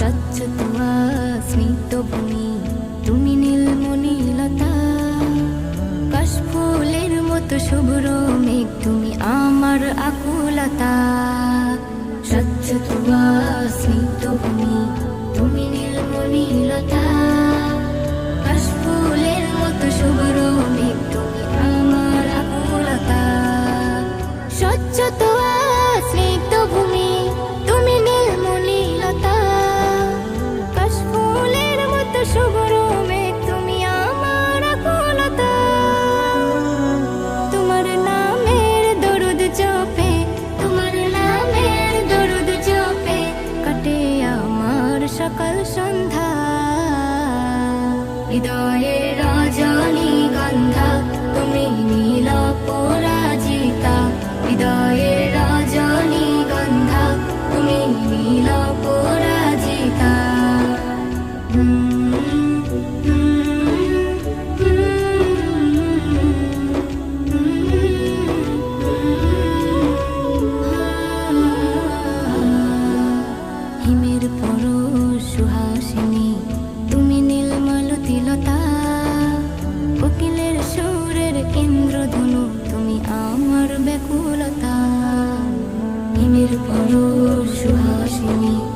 স্বচ্ছতোয়া স্মিতভূমি তুমি নীলমণিলতা কাশ মতো শুভ্র মেঘ তুমি আমার আকুলতা। স্বচ্ছ স্বচ্ছতোয়া স্মৃতি পরশ সুহাসিনী।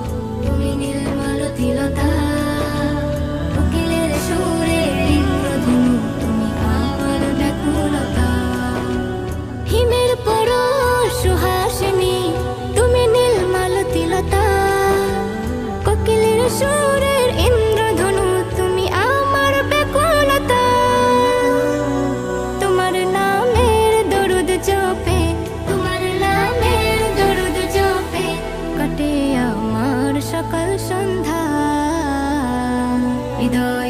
olvidar.